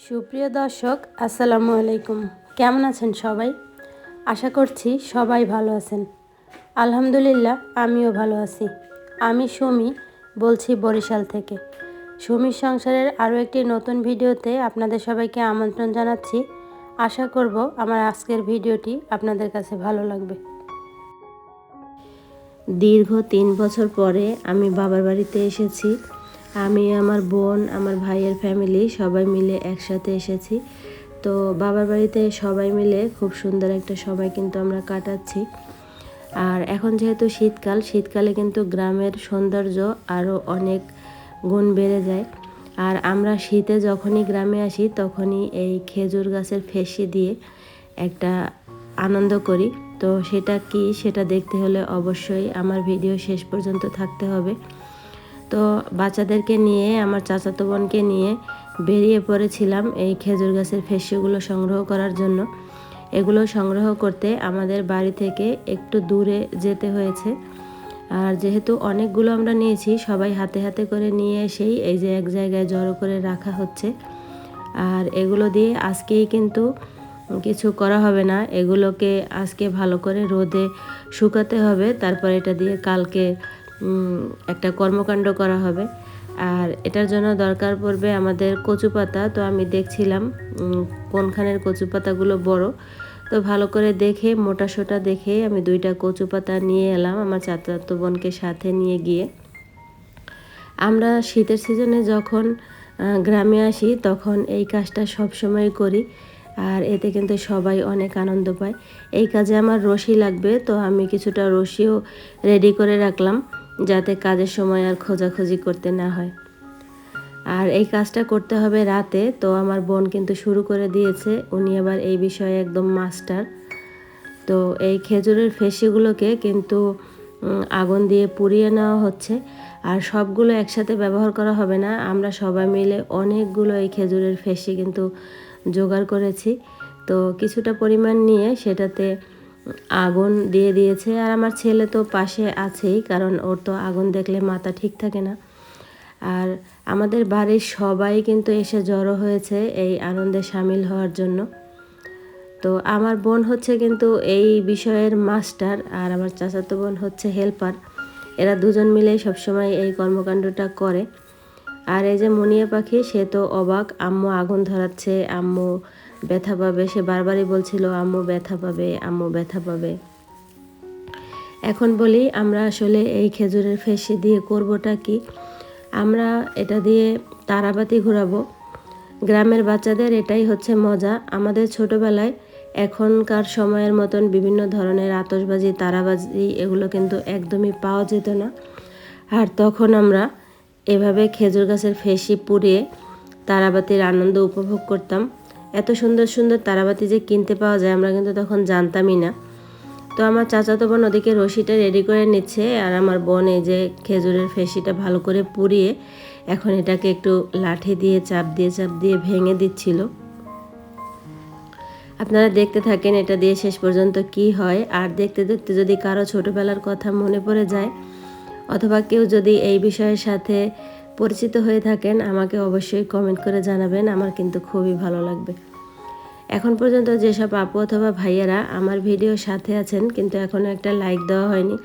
সুপ্রিয় দর্শক, আসসালামু আলাইকুম। কেমন আছেন সবাই? আশা করছি সবাই ভালো আছেন। আলহামদুলিল্লাহ, আমিও ভালো আছি। আমি সুমি, বলছি বরিশাল থেকে। সুমির সংসারের আরও একটি নতুন ভিডিওতে আপনাদের সবাইকে আমন্ত্রণ জানাচ্ছি। আশা করব আমার আজকের ভিডিওটি আপনাদের কাছে ভালো লাগবে। দীর্ঘ তিন বছর পরে আমি বাবার বাড়িতে এসেছি। আমি, আমার বোন, আমার ভাইয়ের ফ্যামিলি সবাই মিলে একসাথে এসেছি। তো বাবার বাড়িতে সবাই মিলে খুব সুন্দর একটা সময় কিন্তু আমরা কাটাচ্ছি। আর এখন যেহেতু শীতকাল, শীতকালে কিন্তু গ্রামের সৌন্দর্য আরও অনেক গুণ বেড়ে যায়। আর আমরা শীতে যখনই গ্রামে আসি, তখনই এই খেজুর গাছের ফেসি দিয়ে একটা আনন্দ করি। তো সেটা কি, সেটা দেখতে হলে অবশ্যই আমার ভিডিও শেষ পর্যন্ত থাকতে হবে। তো বাচ্চাদেরকে নিয়ে, আমার চাচাতো বোনকে নিয়ে বেরিয়ে পড়েছিলাম এই খেজুর গাছের ফেসিগুলো সংগ্রহ করার জন্য। এগুলো সংগ্রহ করতে আমাদের বাড়ি থেকে একটু দূরে যেতে হয়েছে। আর যেহেতু অনেকগুলো আমরা নিয়েছি, সবাই হাতে হাতে করে নিয়ে এসেই এই যে এক জায়গায় জড়ো করে রাখা হচ্ছে। আর এগুলো দিয়ে আজকেই কিন্তু কিছু করা হবে না। এগুলোকে আজকে ভালো করে রোদে শুকাতে হবে। তারপর এটা দিয়ে কালকে একটা কর্মকাণ্ড করা হবে। আর এটার জন্য দরকার পড়বে আমাদের কচু পাতা। তো আমি দেখছিলাম কোনখানের কচু পাতাগুলো বড়। তো ভালো করে দেখে, মোটা সোটা দেখে আমি দুইটা কচু পাতা নিয়ে এলাম আমার চাচাতো বোনকে সাথে নিয়ে গিয়ে। আমরা শীতের সিজনে যখন গ্রামে আসি তখন এই কাজটা সব সময় করি। আর এতে কিন্তু সবাই অনেক আনন্দ পায়। এই কাজে আমার রশি লাগবে, তো আমি কিছুটা রশিও রেডি করে রাখলাম। যাতে কাজের সময় আর খোঁজাখুঁজি করতে না হয়। আর এই কাজটা করতে হবে রাতে, তো আমার বোন কিন্তু শুরু করে দিয়েছে। উনি আবার এই বিষয়ে একদম মাস্টার। তো এই খেজুরের ফেসিগুলোকে কিন্তু আগুন দিয়ে পুড়িয়ে নেওয়া হচ্ছে। আর সবগুলো একসাথে ব্যবহার করা হবে না। আমরা সবাই মিলে অনেকগুলো এই খেজুরের ফেসি কিন্তু জোগাড় করেছি। তো কিছুটা পরিমাণ নিয়ে সেটাতে আগুন দিয়ে দিয়েছে। আর আমার ছেলে তো পাশে আছেই, কারণ ওর তো আগুন দেখলে মাথা ঠিক থাকে না। আর আমাদের বাড়ির সবাই কিন্তু এসে জড়ো হয়েছে এই আনন্দে সামিল হওয়ার জন্য। তো আমার বোন হচ্ছে কিন্তু এই বিষয়ের মাস্টার, আর আমার চাচাতো বোন হচ্ছে হেল্পার। এরা দুজন মিলেই সবসময় এই কর্মকাণ্ডটা করে। আর এই যে মনিয়া পাখি, সে তো অবাক, আম্মু আগুন ধরাচ্ছে, আম্মু ব্যথা পাবে, সে বারবারই বলছিল, আম্মু, ব্যথা পাবে, আম্মু, ব্যথা পাবে। এখন বলি, আমরা আসলে এই খেজুরের ফেসে দিয়ে করবোটা কি? আমরা এটা দিয়ে তারাবাতি ঘোরাবো। গ্রামের বাচ্চাদের এটাই হচ্ছে মজা। আমাদের ছোটোবেলায় এখনকার সময়ের মতন বিভিন্ন ধরনের আতসবাজি তারাবাজি, এগুলো কিন্তু একদমই পাওয়া যেত না। আর তখন আমরা এভাবে খেজুর গাছের ফেসি পুড়িয়ে তারাবাতির আনন্দ উপভোগ করতাম। এত সুন্দর সুন্দর তারাবাতি যে কিনতে পাওয়া যায়, আমরা কিন্তু তখন জানতামই না। তো আমার চাচাতো বোন ওদিকে রশিটা রেডি করে নিচ্ছে আর আমার বোন এই যে খেজুরের ফেসিটা ভালো করে পুড়িয়ে এখন এটাকে একটু লাঠি দিয়ে, চাপ দিয়ে চাপ দিয়ে ভেঙে দিচ্ছিল। আপনারা দেখতে থাকেন এটা দিয়ে শেষ পর্যন্ত কি হয়। আর দেখতে দেখতে যদি কারও ছোটোবেলার কথা মনে পড়ে যায়, অথবা কেউ যদি এই বিষয়ের সাথে পরিচিত হয়ে থাকেন, আমাকে অবশ্যই কমেন্ট করে জানাবেন, আমার কিন্তু খুবই ভালো লাগবে। এখন পর্যন্ত যেসব আপু অথবা ভাইয়েরা আমার ভিডিওর সাথে আছেন, কিন্তু এখনও একটা লাইক দেওয়া হয়নি,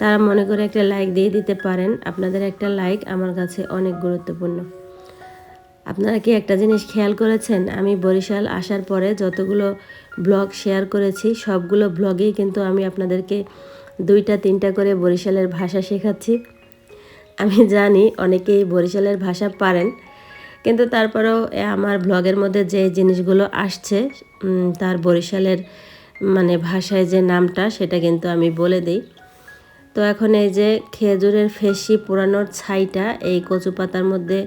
তারা মনে করে একটা লাইক দিয়ে দিতে পারেন। আপনাদের একটা লাইক আমার কাছে অনেক গুরুত্বপূর্ণ। আপনারা কি একটা জিনিস খেয়াল করেছেন? আমি বরিশাল আসার পরে যতগুলো ব্লগ শেয়ার করেছি, সবগুলো ব্লগেই কিন্তু আমি আপনাদেরকে দুইটা, তিনটা করে বরিশালের ভাষা শেখাচ্ছি। আমি জানি অনেকেই বরিশালের ভাষা পারেন, কিন্তু তারপরেও আমার ব্লগের মধ্যে যে জিনিসগুলো আসছে তার বরিশালের মানে ভাষায় যে নামটা সেটা কিন্তু আমি বলে দিই। তো এখন এই যে খেজুরের ফেসি পোড়ানোর ছাইটা এই কচু পাতার মধ্যে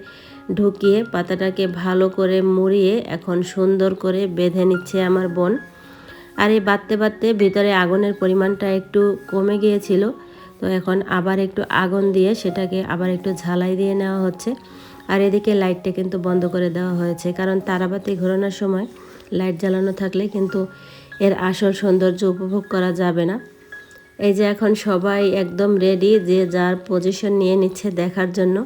ঢুকিয়ে পাতাটাকে ভালো করে মুড়িয়ে এখন সুন্দর করে বেঁধে নিচ্ছে আমার বোন। আর এই বাড়তে বাড়তে ভিতরে আগুনের পরিমাণটা একটু কমে গিয়েছিল। তো এখন আবার একটু আগুন দিয়ে সেটাকে আবার একটু ঝালাই দিয়ে নেওয়া হচ্ছে। আর এদিকে লাইটটা কিন্তু বন্ধ করে দেওয়া হয়েছে। কারণ তারাবাতি ঘোরানোর সময় লাইট জ্বালানো থাকলে কিন্তু এর আসল সৌন্দর্য উপভোগ করা যাবে না। এই যে এখন সবাই একদম রেডি যে যার পজিশন নিয়ে নিচ্ছে দেখার জন্য।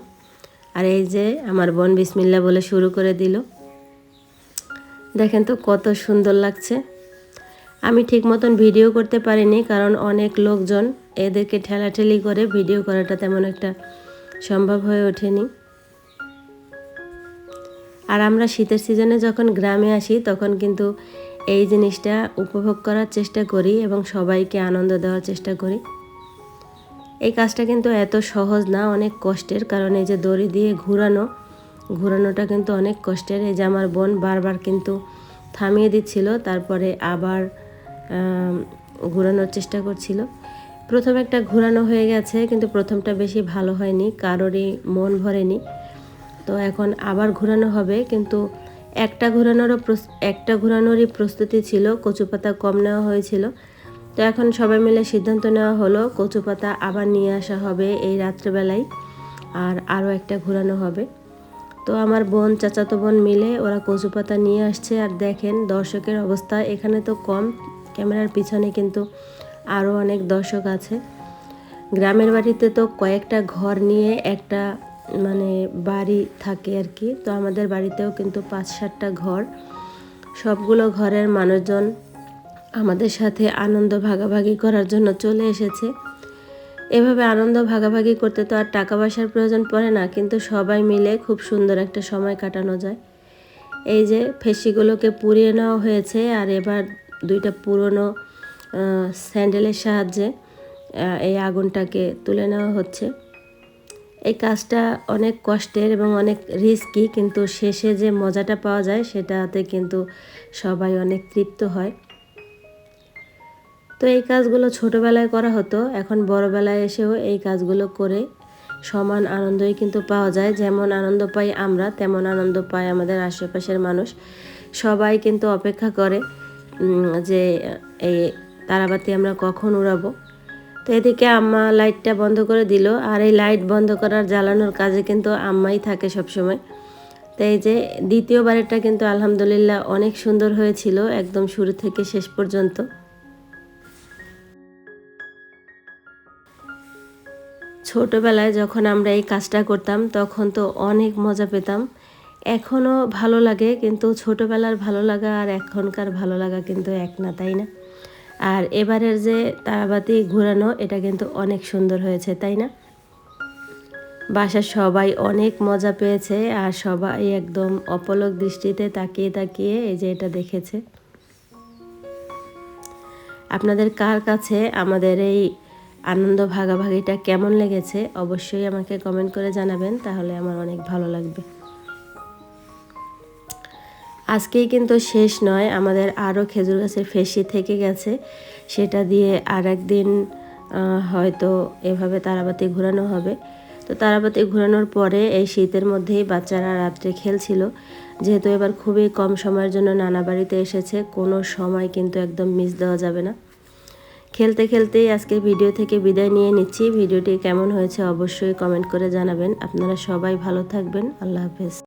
আর এই যে আমার বোন বিসমিল্লা বলে শুরু করে দিল। দেখেন তো কত সুন্দর লাগছে। আমি ঠিক মতন ভিডিও করতে পারিনি কারণ অনেক লোকজন এদেরকে ঠেলাঠেলি করে ভিডিও করাটা তেমন একটা সম্ভব হয়ে ওঠেনি। আর আমরা শীতের সিজনে যখন গ্রামে আসি, তখন কিন্তু এই জিনিসটা উপভোগ করার চেষ্টা করি এবং সবাইকে আনন্দ দেওয়ার চেষ্টা করি। এই কাজটা কিন্তু এত সহজ না, অনেক কষ্টের, কারণ এই যে দড়ি দিয়ে ঘুরানো, ঘুরানোটা কিন্তু অনেক কষ্টের। এই যে আমার বোন বারবার কিন্তু থামিয়ে দিচ্ছিল, তারপরে আবার ঘুরানোর চেষ্টা করছিল। প্রথম একটা ঘুরানো হয়ে গেছে, কিন্তু প্রথমটা বেশি ভালো হয়নি, কারোরই মন ভরেনি। তো এখন আবার ঘোরানো হবে, কিন্তু একটা ঘোরানোরও একটা ঘোরানোরই প্রস্তুতি ছিল কচু পাতা কম নেওয়া হয়েছিল। তো এখন সবাই মিলে সিদ্ধান্ত নেওয়া হলো কচু পাতা আবার নিয়ে আসা হবে এই রাত্রেবেলায়, আর আরও একটা ঘোরানো হবে। তো আমার বোন, চাচাতো বোন মিলে ওরা কচু পাতা নিয়ে আসছে, আর দেখেন দর্শকের অবস্থা, এখানে তো কম, ক্যামেরার পিছনে কিন্তু আরও অনেক দর্শক আছে। গ্রামের বাড়িতে তো কয়েকটা ঘর নিয়ে একটা মানে বাড়ি থাকে আর কি। তো আমাদের বাড়িতেও কিন্তু পাঁচ সাতটা ঘর। সবগুলো ঘরের মানুষজন আমাদের সাথে আনন্দ ভাগাভাগি করার জন্য চলে এসেছে। এভাবে আনন্দ ভাগাভাগি করতে তো আর টাকা পয়সার প্রয়োজন পড়ে না, কিন্তু সবাই মিলে খুব সুন্দর একটা সময় কাটানো যায়। এই যে, ফেসিগুলোকে পুড়িয়ে নেওয়া হয়েছে আর এবার দুইটা পুরনো স্যান্ডেলের সাহায্যে এই আগুনটাকে তুলে নেওয়া হচ্ছে। এই কাজটা অনেক কষ্টের এবং অনেক রিস্কি কিন্তু শেষে যে মজাটা পাওয়া যায়, সেটাতে কিন্তু সবাই অনেক তৃপ্ত হয়। তো এই কাজগুলো ছোটোবেলায় করা হতো, এখন বড়বেলায় এসেও এই কাজগুলো করে সমান আনন্দই কিন্তু পাওয়া যায়। যেমন আনন্দ পাই আমরা, তেমন আনন্দ পায় আমাদের আশেপাশের মানুষ। সবাই কিন্তু অপেক্ষা করে যে এই তারাবাতি আমরা কখন উড়াবো? তো এদিকে আম্মা লাইটটা বন্ধ করে দিল, আর এই লাইট বন্ধ করার জ্বালানোর কাজে কিন্তু আম্মাই থাকে সবসময়। তো এই যে দ্বিতীয়বারেরটা কিন্তু আলহামদুলিল্লাহ অনেক সুন্দর হয়েছিল, একদম শুরু থেকে শেষ পর্যন্ত। ছোটোবেলায় যখন আমরা এই কাজটা করতাম, তখন তো অনেক মজা পেতাম। এখনও ভালো লাগে, কিন্তু ছোটোবেলার ভালো লাগা আর এখনকার ভালো লাগা কিন্তু এক না, তাই না? আর এবারের যে তারাবাতি ঘোরানো, এটা কিন্তু অনেক সুন্দর হয়েছে, তাই না? বাসার সবাই অনেক মজা পেয়েছে আর সবাই একদম অপলক দৃষ্টিতে তাকিয়ে তাকিয়ে এই যে এটা দেখেছে। আপনাদের কার কাছে আমাদের এই আনন্দ ভাগাভাগিটা কেমন লেগেছে, অবশ্যই আমাকে কমেন্ট করে জানাবেন, তাহলে আমার অনেক ভালো লাগবে। আজকেই কিন্তু শেষ নয়, আমাদের আরও খেজুর গাছের ফেসি থেকে গেছে। সেটা দিয়ে আর একদিন হয়তো এভাবে তারাবাতি ঘোরানো হবে। তো তারাবাতি ঘোরানোর পরে এই শীতের মধ্যেই বাচ্চারা রাত্রে খেলছিল। যেহেতু এবার খুবই কম সময়ের জন্য নানা বাড়িতে এসেছে, কোনো সময় কিন্তু একদম মিস দেওয়া যাবে না। খেলতে খেলতেই আজকে ভিডিও থেকে বিদায় নিয়ে নিচ্ছি। ভিডিওটি কেমন হয়েছে অবশ্যই কমেন্ট করে জানাবেন। আপনারা সবাই ভালো থাকবেন। আল্লাহ হাফেজ।